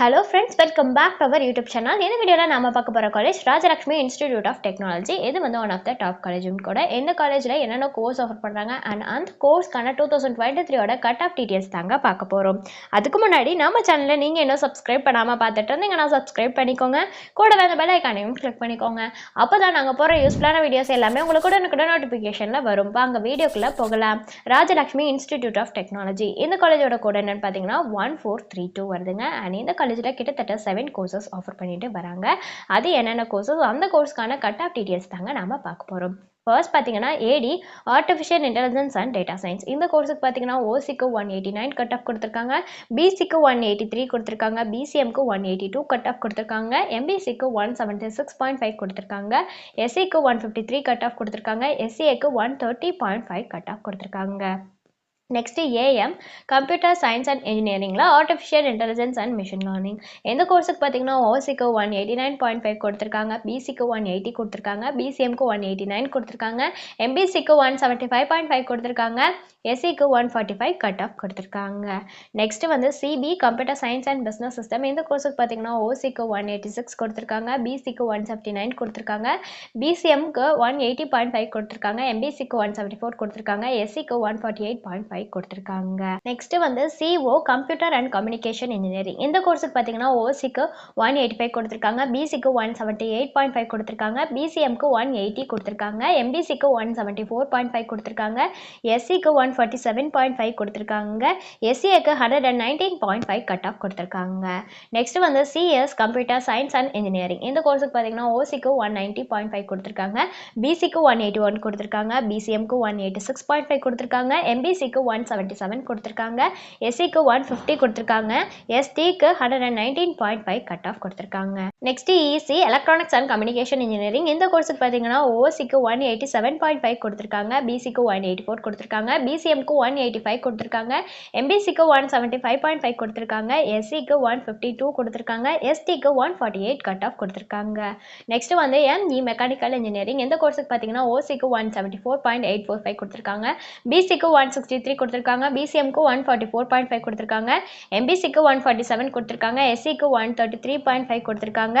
Hello friends welcome back to our YouTube channel இந்த வீடியோவில் நாம பார்க்க போகிற college Rajalakshmi institute of technology இது வந்து ஒன் ஆஃப் த டாப் காலேஜும் கூட. இந்த காலேஜில் என்னென்ன கோர்ஸ் ஆஃபர் பண்ணுறாங்க அண்ட் அந்த கோர்ஸ்க்கான டூ தௌசண்ட் டுவெண்ட்டி த்ரீயோட கட் ஆஃப் டீட்டெயில்ஸ் தாங்க பார்க்க போகிறோம் அதுக்கு முன்னாடி நம்ம சேனலில் நீங்கள் இன்னும் சப்ஸ்கிரைப் பண்ணாமல் பார்த்துட்டு இருந்தீங்கன்னா சப்ஸ்கிரைப் பண்ணிக்கோங்க. கூடவே அந்த பெல் ஐக்கானையும் கிளிக் பண்ணிக்கோங்க. அப்போ தான் நாங்கள் போகிற யூஸ்ஃபுல்லான வீடியோஸ் எல்லாமே உங்களுக்கு கூட கூட நோட்டிஃபிகேஷனில் வரும். அங்கே வீடியோக்குள்ளே போகலாம். ராஜலக்ஷ்மி இன்ஸ்டிடியூட் ஆஃப் டெக்னாலஜி இந்த காலேஜோட கோட் என்னென்னு பார்த்தீங்கன்னா ஒன் ஃபோர் த்ரீ டூ வருதுங்க. அண்ட் இந்த காலேஜில் கிட்டத்தட்ட செவன் கோர்சஸ் ஆஃபர் பண்ணிட்டு வராங்க. அது என்னென்ன கோர்சஸ் அந்த கோர்ஸ்க்கான கட் ஆஃப் டீட்டெயில்ஸ் தாங்க நாம பார்க்க போகிறோம் ஃபர்ஸ்ட் பார்த்தீங்கன்னா AD artificial intelligence and data science இந்த கோர்ஸுக்கு பார்த்தீங்கன்னா ஓசிக்கு one eighty nine cut off கொடுத்துருக்காங்க. பிசிக்கு ஒன் எயிட்டி த்ரீ கொடுத்துருக்காங்க. பிசிஎம்க்கு one eighty two cut off கொடுத்துருக்காங்க. எம்பிசிக்கு one seventy six point five கொடுத்துருக்காங்க. எஸ்சிக்கு one fifty three cut off கொடுத்துருக்காங்க. எஸ்சிஏக்கு one thirty point five cut off கொடுத்துருக்காங்க. Next AM computer science and இன்ஜினியரிங்கில் artificial intelligence and machine learning எந்த கோர்ஸுக்கு பார்த்தீங்கன்னா ஓசிக்கு one eighty nine point five கொடுத்துருக்காங்க பிசிக்கு one eighty கொடுத்துருக்காங்க பிசிஎம்க்கு ஒன் எயிட்டி நைன் கொடுத்துருக்காங்க எம்பிசிக்கு one seventy five point five கொடுத்துருக்காங்க. எஸ்சிக்கு one forty five cut off கொடுத்துருக்காங்க நெக்ஸ்ட் வந்து CB computer science and business system இந்த கோர்ஸுக்கு பார்த்தீங்கன்னா ஓசிக்கு ஒன் எயிட்டி சிக்ஸ் கொடுத்துருக்காங்க பிசிக்கு ஒன் செவன்ட்டி நைன் கொடுத்துருக்காங்க பிசிஎம்க்கு ஒன் எயிட்டி பாயிண்ட் ஃபைவ் கொடுத்துருக்காங்க எம்பிசிக்கு ஒன் செவன்ட்டி ஃபோர் கொடுத்துருக்காங்க எஸ்சிக்கு one forty eight point five கொடுத்துருக்காங்க நெக்ஸ்ட் வந்து CO computer and communication engineering இந்த கோர்ஸுக்கு பார்த்தீங்கன்னா ஓசிக்கு ஒன் எயிட்டி ஃபைவ் கொடுத்துருக்காங்க பிசிக்கு one seventy eight point five கொடுத்துருக்காங்க பிசிஎம்க்கு ஒன் எயிட்டி கொடுத்துருக்காங்க எம்பிசிக்கு one seventy four point five கொடுத்துருக்காங்க எஸ்சிக்கு one forty seven point five கொடுத்துருக்காங்க. எஸ்சிஏக்கு hundred and nineteen point five cut off கொடுத்துருக்காங்க. நெக்ஸ்ட் வந்து C S computer science and engineering இந்த கோர்ஸுக்கு பார்த்தீங்கன்னா ஓசிக்கு ஒன் நைன்ட்டி பாயிண்ட் ஃபைவ் கொடுத்துருக்காங்க. பிசிக்கு ஒன் எயிட்டி ஒன் கொடுத்துருக்காங்க. பிசிஎம்க்கு one eighty six point five கொடுத்துருக்காங்க. எம்பிசிக்கு ஒன் செவன்ட்டி செவன் கொடுத்துருக்காங்க. எஸ்சிக்கு ஒன் ஃபிஃப்டி கொடுத்துருக்காங்க. எஸ்டிக்கு hundred and nineteen point five cut off கொடுத்துருக்காங்க. Next EC electronics and communication engineering இந்த கோர்ஸுக்கு பார்த்தீங்கன்னா ஓசிக்கு one eighty seven point five கொடுத்துருக்காங்க. பிசிக்கு ஒன் எயிட்டி ஃபோர் கொடுத்துருக்காங்க. பிசிஎம்க்கு ஒன் எயிட்டி ஃபைவ் கொடுத்துருக்காங்க. எம்பிசிக்கு one seventy five point five கொடுத்துருக்காங்க. எஸ்சிக்கு ஒன் ஃபிஃப்டி டூ கொடுத்துருக்காங்க. எஸ்டிக்கு one forty eight cut off கொடுத்துருக்காங்க. நெக்ஸ்ட் வந்து எம்இ மெக்கானிக்கல் இன்ஜினியரிங் எந்த கோர்ஸுக்கு பார்த்தீங்கன்னா ஓசிக்கு one seventy four point eight four five கொடுத்துருக்காங்க. பிசிக்கு ஒன் சிக்ஸ்டி த்ரீ கொடுத்துருக்காங்க. பிசிஎம்க்கு one forty four point five கொடுத்துருக்காங்க. எம்பிசிக்கு ஒன் ஃபார்ட்டி செவன் கொடுத்துருக்காங்க. எஸ்சிக்கு one thirty three point five கொடுத்துருக்காங்க.